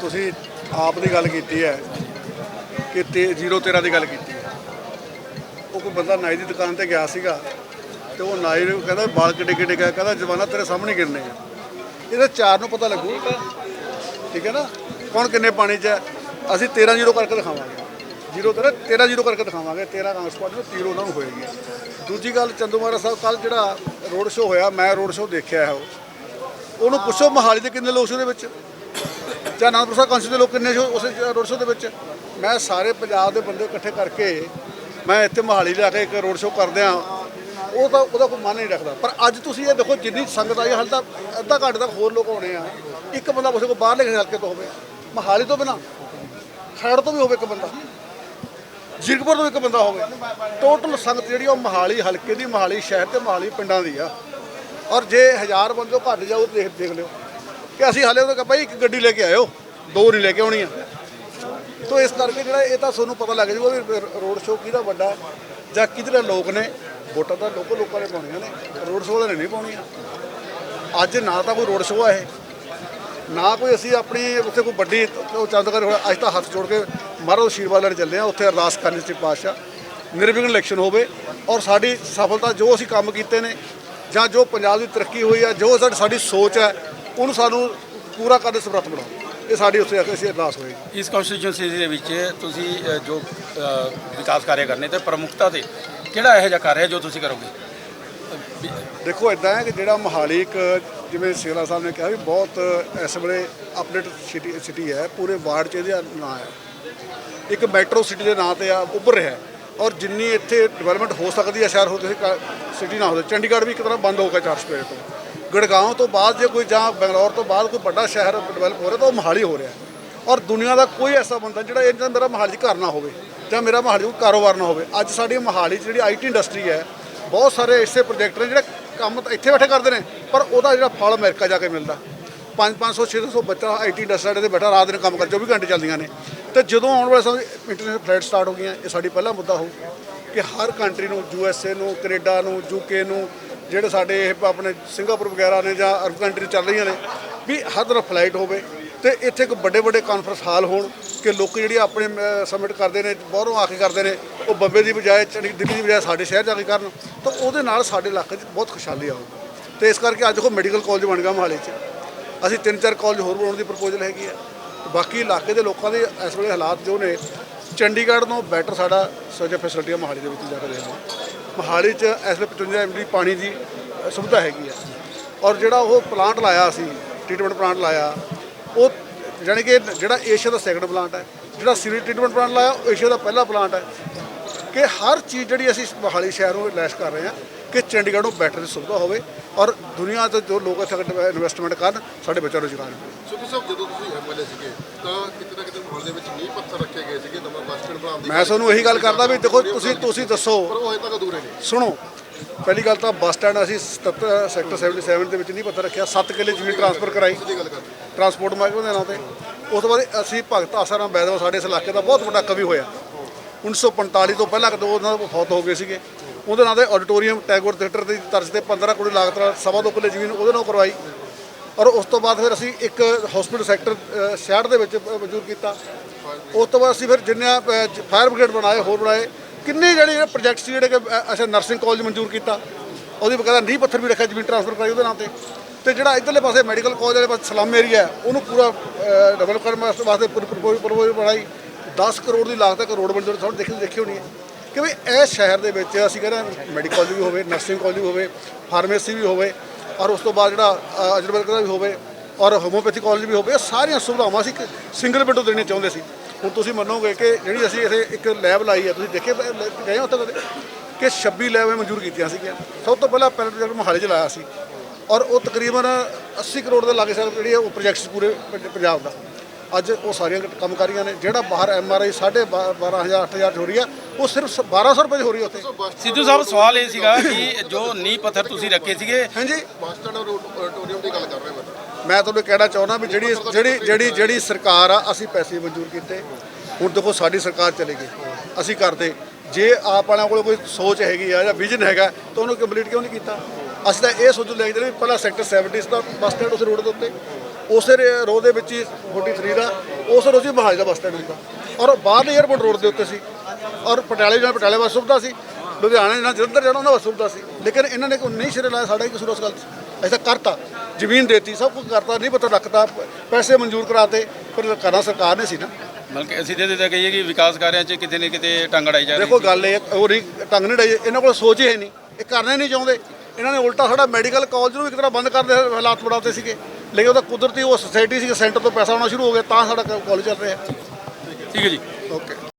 ਤੁਸੀਂ ਆਪ ਦੀ ਗੱਲ ਕੀਤੀ ਹੈ ਕਿ ਤੇ 013 ਦੀ ਗੱਲ ਕੀਤੀ ਹੈ। ਉਹ ਕੋਈ ਬੰਦਾ ਨਾਈ ਦੀ ਦੁਕਾਨ ਤੇ ਗਿਆ ਸੀਗਾ ਤੇ ਉਹ ਨਾਈ ਨੂੰ ਕਹਿੰਦਾ ਬਾਲ ਕਿੱਡੇ ਕਿੱਡੇ ਗਿਆ ਕਹਿੰਦਾ ਜਵਾਨਾ ਤੇਰੇ ਸਾਹਮਣੇ ਗਿਰਨੇ ਆ। ਇਹਦੇ ਚਾਰ ਨੂੰ ਪਤਾ ਲੱਗੂ। ਠੀਕ ਹੈ ਨਾ? ਕੌਣ ਕਿੰਨੇ ਪਾਣੀ 'ਚ ਹੈ? ਅਸੀਂ 13 ਜ਼ੀਰੋ ਕਰਕੇ ਦਿਖਾਵਾਂਗੇ। ਜ਼ੀਰੋ ਤੇਰਾ 13 ਜ਼ੀਰੋ ਕਰਕੇ ਦਿਖਾਵਾਂਗੇ। 13 ਕਾਂਗਰਸ ਪਾਰਟੀ ਨੂੰ ਤੀਰ ਉਹਨਾਂ ਨੂੰ ਹੋਏਗੀ। ਦੂਜੀ ਗੱਲ ਚੰਦੂ ਮਹਾਰਾਜ ਸਾਹਿਬ ਕੱਲ ਜਿਹੜਾ ਰੋਡ ਸ਼ੋਅ ਹੋਇਆ, ਮੈਂ ਰੋਡ ਸ਼ੋਅ ਦੇਖਿਆ ਹੈ ਉਹ। ਉਹਨੂੰ ਪੁੱਛੋ ਮਹਾਲੀ ਦੇ ਕਿੰਨੇ ਲੋਕ ਸੀ ਉਹਦੇ ਵਿੱਚ? ਜਾਂ ਅਨੰਦਪੁਰ ਸਾਹਿਬ ਕਾਂਸਲ ਦੇ ਲੋਕ ਕਿੰਨੇ ਸੀ ਉਸ ਰੋਡ ਸ਼ੋਅ ਦੇ ਵਿੱਚ? ਮੈਂ ਸਾਰੇ ਪੰਜਾਬ ਦੇ ਬੰਦੇ ਇਕੱਠੇ ਕਰਕੇ ਮੈਂ ਇੱਥੇ ਮਹਾਲੀ ਲਿਆ ਕੇ ਇੱਕ ਰੋਡ ਸ਼ੋਅ ਕਰਦੇ ਆ ਉਹ ਤਾਂ ਉਹਦਾ ਕੋਈ ਮਨ ਨਹੀਂ ਰੱਖਦਾ। ਪਰ ਅੱਜ ਤੁਸੀਂ ਇਹ ਦੇਖੋ ਜਿੰਨੀ ਸੰਗਤ ਆਈ ਹਾਲੇ ਤਾਂ ਅੱਧਾ ਘੰਟੇ ਤੱਕ ਹੋਰ ਲੋਕ ਆਉਣੇ ਆ। ਇੱਕ ਬੰਦਾ ਕਿਸੇ ਕੋ ਬਾਹਰਲੇ ਹਲਕੇ ਤੋਂ ਹੋਵੇ। ਮਹਾਲੀ ਤੋਂ ਬਿਨਾ, ਖਰੜ ਤੋਂ ਵੀ ਹੋਵੇ ਇੱਕ ਬੰਦਾ। ਜ਼ਿਰਕਪੁਰ ਤੋਂ ਇੱਕ ਬੰਦਾ ਹੋਵੇ। ਟੋਟਲ ਸੰਗਤ ਜਿਹੜੀ ਉਹ ਮਹਾਲੀ ਹਲਕੇ ਦੀ, ਮਹਾਲੀ ਸ਼ਹਿਰ ਤੇ ਮਹਾਲੀ ਪਿੰਡਾਂ ਦੀ ਆ। ਔਰ ਜੇ ਹਜ਼ਾਰ ਬੰਦੇ ਘੱਟ ਜਾਓ ਦੇਖ ਦੇਖ ਲਿਓ। ਕਿ ਅਸੀਂ ਹਾਲੇ ਉਹ ਭਾਈ, ਇੱਕ ਗੱਡੀ ਲੈ ਕੇ ਆਇਓ, ਦੋ ਨਹੀਂ ਲੈ ਕੇ ਆਉਣੀਆਂ। ਤੋ ਇਸ ਕਰਕੇ ਜਿਹੜਾ ਇਹ ਤਾਂ ਤੁਹਾਨੂੰ ਪਤਾ ਲੱਗ ਜਾਊਗਾ ਵੀ ਰੋਡ ਸ਼ੋਅ ਕਿਹਦਾ ਵੱਡਾ, ਜਾਂ ਕਿਧਰੇ ਲੋਕ ਨੇ, ਵੋਟਾਂ ਤਾਂ ਲੋਕਲ ਲੋਕਾਂ ਨੇ ਪਾਉਣੀਆਂ ਨੇ ਰੋਡ ਸ਼ੋਅ ਵਾਲੇ ਨਹੀਂ ਪਾਉਣੀਆਂ। ਅੱਜ ਨਾ ਤਾਂ ਕੋਈ ਰੋਡ ਸ਼ੋਅ ਹੈ ਇਹ, ਨਾ ਕੋਈ ਅਸੀਂ ਆਪਣੀ ਉੱਥੇ ਕੋਈ ਵੱਡੀ ਉਹ ਚੰਦ ਕਰ ਅੱਜ ਤਾਂ ਹੱਥ ਜੋੜ ਕੇ ਮਹਾਰਾਜ ਆਸ਼ੀਰਵਾਦ ਲੈਣ ਚੱਲੇ ਆ, ਉੱਥੇ ਅਰਦਾਸ ਕਰਨੀ ਸੀ ਪਾਤਸ਼ਾਹ, ਨਿਰਵਿਘਨ ਇਲੈਕਸ਼ਨ ਹੋਵੇ, ਔਰ ਸਾਡੀ ਸਫਲਤਾ ਜੋ ਅਸੀਂ ਕੰਮ ਕੀਤੇ ਨੇ, ਜਾਂ ਜੋ ਪੰਜਾਬ ਦੀ ਤਰੱਕੀ ਹੋਈ ਹੈ ਜੋ ਸਾਡੀ ਸਾਡੀ ਸੋਚ ਹੈ ਉਹਨੂੰ ਸਾਨੂੰ ਪੂਰਾ ਕਰਨ ਦੇ ਸਮਰੱਥ ਬਣਾਓ। ਇਹ ਸਾਡੀ ਕੇ ਅਸੀਂ ਅਰਦਾਸ ਹੋਏਗੀ। ਇਸ ਕਨਸਟੀਚੁਐਂਸੀ ਦੇ ਵਿੱਚ ਤੁਸੀਂ ਅ, ਜੋ ਅ, ਵਿਕਾਸ ਕਾਰਜ ਕਰਨੇ ਤੇ ਪ੍ਰਮੁੱਖਤਾ ਤੇ ਕਿਹੜਾ ਇਹੋ ਜਿਹਾ ਕਾਰਜ ਹੈ ਜੋ ਤੁਸੀਂ ਕਰੋਗੇ? ਦੇਖੋ ਇਦਾਂ ਹੈ ਕਿ ਜਿਹੜਾ ਮੋਹਾਲੀ ਇੱਕ ਜਿਵੇਂ ਸਿਗਲਾ ਸਾਹਿਬ ਨੇ ਕਿਹਾ ਵੀ ਬਹੁਤ ਇਸ ਵੇਲੇ ਅਪਡੇਟ ਸਿਟੀ ਸਿਟੀ ਹੈ ਪੂਰੇ ਵਾਰਡ 'ਚ ਇਹਦਾ ਨਾਂ ਹੈ। ਇੱਕ ਮੈਟਰੋ ਸਿਟੀ ਦੇ ਨਾਂ ਤੇ ਆ ਉੱਭਰ ਰਿਹਾ ਹੈ। ਔਰ ਜਿੰਨੀ ਇੱਥੇ ਡਿਵੈਲਪਮੈਂਟ ਹੋ ਸਕਦੀ ਹੈ ਸ਼ਹਿਰ ਹੋ ਕਿਸੇ ਸਿਟੀ ਨਾ ਹੋਵੇ ਚੰਡੀਗੜ੍ਹ ਵੀ ਇੱਕ ਤਰ੍ਹਾਂ ਬੰਦ ਹੋ ਗਿਆ ਚਾਰ ਸਪੇਰੇ ਤੋਂ। ਗੜਗਾਉਂ ਤੋਂ ਬਾਅਦ ਜੇ ਕੋਈ ਜਾਂ ਬੰਗਲੌਰ ਤੋਂ ਬਾਅਦ ਕੋਈ ਵੱਡਾ ਸ਼ਹਿਰ ਡਿਵੈਲਪ ਹੋ ਰਿਹਾ ਤਾਂ ਉਹ ਮੋਹਾਲੀ ਹੋ ਰਿਹਾ। ਔਰ ਦੁਨੀਆ ਦਾ ਕੋਈ ਐਸਾ ਬੰਦਾ ਜਿਹੜਾ ਇਹ ਮੇਰਾ ਮੋਹਾਲੀ 'ਚ ਘਰ ਨਾ ਹੋਵੇ ਜਾਂ ਮੇਰਾ ਮੋਹਾਲੀ 'ਚ ਕੋਈ ਕਾਰੋਬਾਰ ਨਾ ਹੋਵੇ। ਅੱਜ ਸਾਡੀ ਮੋਹਾਲੀ 'ਚ ਜਿਹੜੀ ਆਈਟੀ ਇੰਡਸਟਰੀ ਹੈ, ਬਹੁਤ ਸਾਰੇ ਐਸੇ ਪ੍ਰੋਜੈਕਟ ਨੇ ਜਿਹੜੇ ਕੰਮ ਤਾਂ ਇੱਥੇ ਬੈਠੇ ਕਰਦੇ ਨੇ, ਪਰ ਉਹਦਾ ਜਿਹੜਾ ਫਲ ਅਮਰੀਕਾ ਜਾ ਕੇ ਮਿਲਦਾ। 5 500 600 ਬੱਚਾ ਆਈਟੀ ਇੰਡਸਟਰੀ ਦੇ ਬੈਠਾ, ਰਾਤ ਦਿਨ ਕੰਮ ਕਰ 24 ਘੰਟੇ ਚੱਲਦੀਆਂ ਨੇ। ਤੇ ਜਦੋਂ ਆਉਣ ਵਾਲੇ ਸਮੇਂ ਇੰਟਰਨੈਸ਼ਨਲ ਫਲਾਈਟ ਸਟਾਰਟ ਹੋ ਗਈਆਂ, ਇਹ ਸਾਡੀ ਪਹਿਲਾ ਮੁੱਦਾ ਹੋਊ ਕਿ ਹਰ ਕੰਟਰੀ ਨੂੰ ਯੂ ਐਸ ਏ ਨੂੰ, ਕੈਨੇਡਾ ਨੂੰ ਯੂਕੇ ਨੂੰ ਜਿਹੜੇ ਸਾਡੇ ਇਹ ਆਪਣੇ ਸਿੰਗਾਪੁਰ ਵਗੈਰਾ ਨੇ ਜਾਂ ਅਰਬ ਕੰਟਰੀ ਚੱਲ ਰਹੀਆਂ ਨੇ, ਵੀ ਹਰ ਤਰ੍ਹਾਂ ਫਲਾਈਟ ਹੋਵੇ ਤੇ ਇੱਥੇ ਇੱਕ ਵੱਡੇ ਵੱਡੇ ਕਾਨਫਰੰਸ ਹਾਲ ਹੋਣ ਕਿ ਲੋਕ ਜਿਹੜੇ ਆਪਣੇ ਸਬਮਿਟ ਕਰਦੇ ਨੇ, ਬਾਹਰੋਂ ਆ ਕੇ ਕਰਦੇ ਨੇ, ਉਹ ਬੰਬੇ ਦੀ ਬਜਾਏ ਚੰਡੀ ਦਿੱਲੀ ਦੀ ਬਜਾਏ ਸਾਡੇ ਸ਼ਹਿਰ ਜਾ ਕੇ ਕਰਨ, ਤਾਂ ਉਹਦੇ ਨਾਲ ਸਾਡੇ ਇਲਾਕੇ 'ਚ ਬਹੁਤ ਖੁਸ਼ਹਾਲੀ ਆਊਗੀ ਤੇ ਇਸ ਕਰਕੇ ਅੱਜ ਉਹ ਮੈਡੀਕਲ ਕਾਲਜ ਬਣ ਗਿਆ ਮੋਹਾਲੀ 'ਚ ਅਸੀਂ ਤਿੰਨ ਚਾਰ ਕਾਲਜ ਹੋਰ ਬਣਾਉਣ ਦੀ ਪ੍ਰਪੋਜ਼ਲ ਹੈਗੀ ਆ ਬਾਕੀ ਇਲਾਕੇ ਦੇ ਲੋਕਾਂ ਦੇ ਇਸ ਵੇਲੇ ਹਾਲਾਤ ਜੋ ਨੇ, ਚੰਡੀਗੜ੍ਹ ਤੋਂ ਬੈਟਰ ਸਾਡਾ ਸੋਜਾ ਫੈਸਿਲਿਟੀਆਂ ਮੋਹਾਲੀ ਦੇ ਵਿੱਚ ਜਾ ਕੇ ਦੇਖੋ ਮੋਹਾਲੀ 'ਚ ਇਸ ਵੇਲੇ 55 ਐਮਡੀ ਪਾਣੀ ਦੀ ਸੁਵਿਧਾ ਹੈਗੀ ਆ। ਔਰ ਜਿਹੜਾ ਉਹ ਪਲਾਂਟ ਲਾਇਆ ਸੀ ਟ੍ਰੀਟਮੈਂਟ ਪਲਾਂਟ ਲਾਇਆ, ਉਹ ਜਾਣੀ ਕਿ ਜਿਹੜਾ ਏਸ਼ੀਆ ਦਾ ਸੈਕੰਡ ਪਲਾਂਟ ਹੈ ਜਿਹੜਾ ਸੀਵਰੇਜ ਟ੍ਰੀਟਮੈਂਟ ਪਲਾਂਟ ਲਾਇਆ, ਉਹ ਏਸ਼ੀਆ ਦਾ ਪਹਿਲਾ ਪਲਾਂਟ ਹੈ ਕਿ ਹਰ ਚੀਜ਼ ਜਿਹੜੀ ਅਸੀਂ ਮੋਹਾਲੀ ਸ਼ਹਿਰ ਨੂੰ ਲੈਸ਼ ਕਰ ਰਹੇ ਹਾਂ ਕਿ ਚੰਡੀਗੜ੍ਹ ਨੂੰ ਬੈਟਰ ਦੀ ਸੁਵਿਧਾ ਹੋਵੇ ਔਰ ਦੁਨੀਆ ਤੋਂ ਜੋ ਲੋਕ ਇੱਥੇ ਇਨਵੈਸਟਮੈਂਟ ਕਰਨ ਸਾਡੇ ਬੱਚਿਆਂ ਨੂੰ ਰੁਜ਼ਗਾਰ ਮਿਲੇ। ਸੁਖੀ ਸਾਹਿਬ ਜਦੋਂ ਤੁਸੀਂ ਐਮਐਲਏ ਸੀਗੇ ਤਾਂ ਕਿਤੇ ਨਾ ਕਿਤੇ ਮਾਹੌਲ ਦੇ ਵਿੱਚ ਨੀਂਹ ਪੱਥਰ ਰੱਖੇ ਗਏ ਸੀਗੇ ਨਵਾਂ ਬੱਸ ਸਟੈਂਡ ਬਣਾਉਣ ਦੀ ਮੈਂ ਤੁਹਾਨੂੰ ਇਹੀ ਗੱਲ ਕਰਦਾ ਵੀ ਦੇਖੋ ਤੁਸੀਂ ਤੁਸੀਂ ਦੱਸੋ। ਪਰ ਉਹ ਹਜੇ ਤੱਕ ਅਧੂਰੇ ਨੇ। ਸੁਣੋ ਪਹਿਲੀ ਗੱਲ ਤਾਂ ਬੱਸ ਸਟੈਂਡ ਅਸੀਂ 77 ਸੈਕਟਰ 77 ਦੇ ਵਿੱਚ ਨਹੀਂ ਪਤਾ ਰੱਖਿਆ 7 ਕਿੱਲੇ ਜ਼ਮੀਨ ਟਰਾਂਸਫਰ ਕਰਾਈ। ਟਰਾਂਸਪੋਰਟ ਮਹਿਕਮੇ ਦੇ ਨਾਂ ਤੇ ਉਸ ਤੋਂ ਬਾਅਦ ਅਸੀਂ ਭਗਤ ਆਸਾਰਾਮ ਬੈਦਵਾ ਸਾਡੇ ਇਸ ਇਲਾਕੇ ਦਾ ਬਹੁਤ ਵੱਡਾ ਕਵੀ ਹੋਇਆ। 1945 ਤੋਂ ਪਹਿਲਾਂ ਕਦੋਂ ਉਹਨਾਂ ਦੇ ਫੌਤ ਹੋ ਗਏ ਸੀਗੇ। ਉਹਦੇ ਨਾਂ ਤੇ ਆਡੀਟੋਰੀਅਮ ਟੈਗੋਰ ਥੀਏਟਰ ਦੀ ਤਰਜ਼ ਤੇ 15 ਕਰੋੜ ਲਾਗਤ ਨਾਲ ਸਵਾ ਦੋ ਕਿੱਲੇ ਜ਼ਮੀਨ ਉਹਦੇ ਨਾਲ ਕਰਵਾਈ। ਔਰ ਉਸ ਤੋਂ ਬਾਅਦ ਫਿਰ ਅਸੀਂ ਇੱਕ ਹਸਪੀਟਲ ਸੈਕਟਰ 66 ਦੇ ਵਿੱਚ ਮਨਜ਼ੂਰ ਕੀਤਾ। ਉਸ ਤੋਂ ਬਾਅਦ ਅਸੀਂ ਫਿਰ ਜਿੰਨੇ ਫਾਇਰ ਬ੍ਰਿਗੇਡ ਬਣਾਏ, ਹੋਰ ਬਣਾਏ। ਕਿੰਨੇ ਜਿਹੜੇ ਪ੍ਰੋਜੈਕਟ ਸੀ ਜਿਹੜੇ ਕਿ ਅਸੀਂ ਨਰਸਿੰਗ ਕਾਲਜ ਮਨਜ਼ੂਰ ਕੀਤਾ। ਉਹਦੀ ਬਕਾਇਦਾ ਨੀਂਹ ਪੱਥਰ ਵੀ ਰੱਖਿਆ, ਜ਼ਮੀਨ ਟ੍ਰਾਂਸਫਰ ਕਰਾਈ ਉਹਦੇ ਨਾਂ ਤੇ। ਤੇ ਜਿਹੜਾ ਇਧਰਲੇ ਪਾਸੇ ਮੈਡੀਕਲ ਕਾਲਜ ਵਾਲੇ ਪਾਸੇ ਸਲਮ ਏਰੀਆ ਉਹਨੂੰ ਪੂਰਾ ਡਿਵੈਲਪ ਕਰਨ ਵਾਸਤੇ ਪੂਰੀ ਪ੍ਰਪੋਜ਼ਲ ਬਣਾਈ। 10 ਕਰੋੜ ਦੀ ਲਾਗਤ ਹੈ ਰੋਡ ਬਣਦੇ ਤੁਹਾਨੂੰ ਦੇਖੀ ਦੇਖੀ ਹੋਣੀ ਹੈ। ਕਿ ਵੀ ਇਹ ਸ਼ਹਿਰ ਦੇ ਵਿੱਚ ਅਸੀਂ ਕਹਿੰਦੇ ਮੈਡੀਕਲ ਕਾਲਜ ਵੀ ਹੋਵੇ ਨਰਸਿੰਗ ਕਾਲਜ ਵੀ ਹੋਵੇ ਫਾਰਮੇਸੀ ਵੀ ਹੋਵੇ ਔਰ ਉਸ ਤੋਂ ਬਾਅਦ ਜਿਹੜਾ ਆਯੁਰਵੈਦਿਕ ਦਾ ਵੀ ਹੋਵੇ ਔਰ ਹੋਮੋਪੈਥੀ ਕਾਲਜ ਵੀ ਹੋਵੇ, ਇਹ ਸਾਰੀਆਂ ਸੁਵਿਧਾਵਾਂ ਅਸੀਂ ਸਿੰਗਲ ਵਿੰਡੋ ਦੇਣੀਆਂ ਚਾਹੁੰਦੇ ਸੀ। ਹੁਣ ਤੁਸੀਂ ਮੰਨੋਗੇ ਕਿ ਜਿਹੜੀ ਅਸੀਂ ਇੱਥੇ ਇੱਕ ਲੈਬ ਲਾਈ ਹੈ, ਤੁਸੀਂ ਦੇਖੇ ਗਏ ਹੋ ਉੱਥੇ ਕਦੇ? ਕਿ 26 ਲੈਬਾਂ ਮਨਜ਼ੂਰ ਕੀਤੀਆਂ ਸੀਗੀਆਂ। ਸਭ ਤੋਂ ਪਹਿਲਾਂ ਪਹਿਲਾ ਪ੍ਰੋਜੈਕਟ ਮੋਹਾਲੀ 'ਚ ਲਾਇਆ ਸੀ ਔਰ ਉਹ ਤਕਰੀਬਨ 80 ਕਰੋੜ ਦੇ ਲਾਗੇ ਸਾਲ ਜਿਹੜੀ ਹੈ ਉਹ ਪ੍ਰੋਜੈਕਟਸ ਪੂਰੇ ਪੰਜਾਬ ਦਾ। ਅੱਜ ਉਹ ਸਾਰੀਆਂ ਕੰਮ ਕਰ ਰਹੀਆਂ ਨੇ ਜਿਹੜਾ ਬਾਹਰ ਐਮ ਆਰ ਆਈ 12500 8000 ਹੋ ਰਹੀ ਆ ਉਹ ਸਿਰਫ 1200 ਰੁਪਏ 'ਚ ਹੋ ਰਹੀ ਹੈ ਉੱਥੇ। ਸਿੱਧੂ ਸਾਹਿਬ ਸਵਾਲ ਇਹ ਸੀਗਾ ਕਿ ਜੋ ਨੀਂਹ ਪੱਥਰ ਤੁਸੀਂ ਰੱਖੇ ਸੀਗੇ ਹਾਂਜੀ। ਬੱਸ ਸਟੈਂਡ ਔਰ ਆਡੀਟੋਰੀਅਮ ਦੀ ਗੱਲ ਕਰ ਰਹੇ ਮੈਂ। ਮੈਂ ਤੁਹਾਨੂੰ ਕਹਿਣਾ ਚਾਹੁੰਦਾ ਵੀ ਜਿਹੜੀ ਜਿਹੜੀ ਜਿਹੜੀ ਜਿਹੜੀ ਸਰਕਾਰ ਆ ਅਸੀਂ ਪੈਸੇ ਮਨਜ਼ੂਰ ਕੀਤੇ। ਹੁਣ ਦੇਖੋ ਸਾਡੀ ਸਰਕਾਰ ਚਲੇਗੀ ਅਸੀਂ ਕਰਦੇ। ਜੇ ਆਪ ਵਾਲਿਆਂ ਕੋਲ ਕੋਈ ਸੋਚ ਹੈਗੀ ਆ ਜਾਂ ਵਿਜ਼ਨ ਹੈਗਾ ਤਾਂ ਉਹਨੂੰ ਕੰਪਲੀਟ ਕਿਉਂ ਨਹੀਂ ਕੀਤਾ? ਅਸੀਂ ਤਾਂ ਇਹ ਸੋਚ ਲੈ ਕੇ ਚੱਲੇ ਪਹਿਲਾਂ ਸੈਕਟਰ 70 ਦਾ ਬੱਸ ਸਟੈਂਡ ਉਸ ਰੋਡ ਦੇ ਉੱਤੇ। ਉਸੇ ਰੇ- ਰੋਡ ਦੇ ਵਿੱਚ ਹੀ 43 ਦਾ ਉਸ ਰੋਜ਼ ਹੀ ਮਹਾਲੀ ਦਾ ਬੱਸ ਸਟੈਂਡ ਹੁੰਦਾ ਔਰ ਬਾਹਰ ਏਅਰਪੋਰਟ ਰੋਡ ਦੇ ਉੱਤੇ ਸੀ। ਔਰ ਪਟਿਆਲੇ ਨਾਲ ਪਟਿਆਲੇ ਬੱਸ ਸੁਵਿਧਾ ਸੀ। ਲੁਧਿਆਣੇ ਨਾਲ ਜਲੰਧਰ ਜਾਣਾ ਉਹਨਾਂ ਬੱਸ ਸੁਵਿਧਾ ਸੀ। ਲੇਕਿਨ ਇਹਨਾਂ ਨੇ ਕੋਈ ਨਹੀਂ ਸਿਰੇ ਲਾਇਆ ਸਾਡਾ ਹੀ ਕਸੂਰ ਉਸ ਗੱਲ ਐਸਾ ਕਰਤਾ ਜ਼ਮੀਨ ਦੇਤੀ ਸਭ ਕੁਝ ਕਰਤਾ ਨਹੀਂ ਪਤਾ ਰੱਖਤਾ ਪੈਸੇ ਮਨਜ਼ੂਰ ਕਰਾਤੇ ਪਰ ਕਰਨਾ ਸਰਕਾਰ ਨੇ ਸੀ ਨਾ। ਬਲਕਿ ਅਸੀਂ ਤੇ ਤਾਂ ਕਹੀਏ ਕਿ ਵਿਕਾਸ ਕਾਰਿਆਂ 'ਚ ਕਿਤੇ ਨਾ ਕਿਤੇ ਟੰਗ ਅੜਾਈ ਜਾ ਰਹੀ ਦੇਖੋ ਗੱਲ ਇਹ ਉਹ ਨਹੀਂ ਟੰਗ ਨਹੀਂ ਡਾਈ ਇਹਨਾਂ ਕੋਲ ਸੋਚ ਹੀ ਨਹੀਂ। ਇਹ ਕਰਨਾ ਨਹੀਂ ਚਾਹੁੰਦੇ। ਇਹਨਾਂ ਨੇ ਉਲਟਾ ਸਾਡਾ ਮੈਡੀਕਲ ਕਾਲਜ ਨੂੰ ਇੱਕ ਤਰ੍ਹਾਂ ਬੰਦ ਕਰ ਦੇ ਹਾਲਾਤ ਬਣਾਤੇ ਸੀਗੇ। ਲੇਕਿਨ ਉਹਦਾ ਕੁਦਰਤੀ ਉਹ ਸੁਸਾਇਟੀ ਸੀ ਸੈਂਟਰ ਤੋਂ ਪੈਸਾ ਆਉਣਾ ਸ਼ੁਰੂ ਹੋ ਗਿਆ ਤਾਂ ਸਾਡਾ ਕਾਲਜ ਚੱਲ ਰਿਹਾ। ਠੀਕ ਹੈ ਜੀ। ਓਕੇ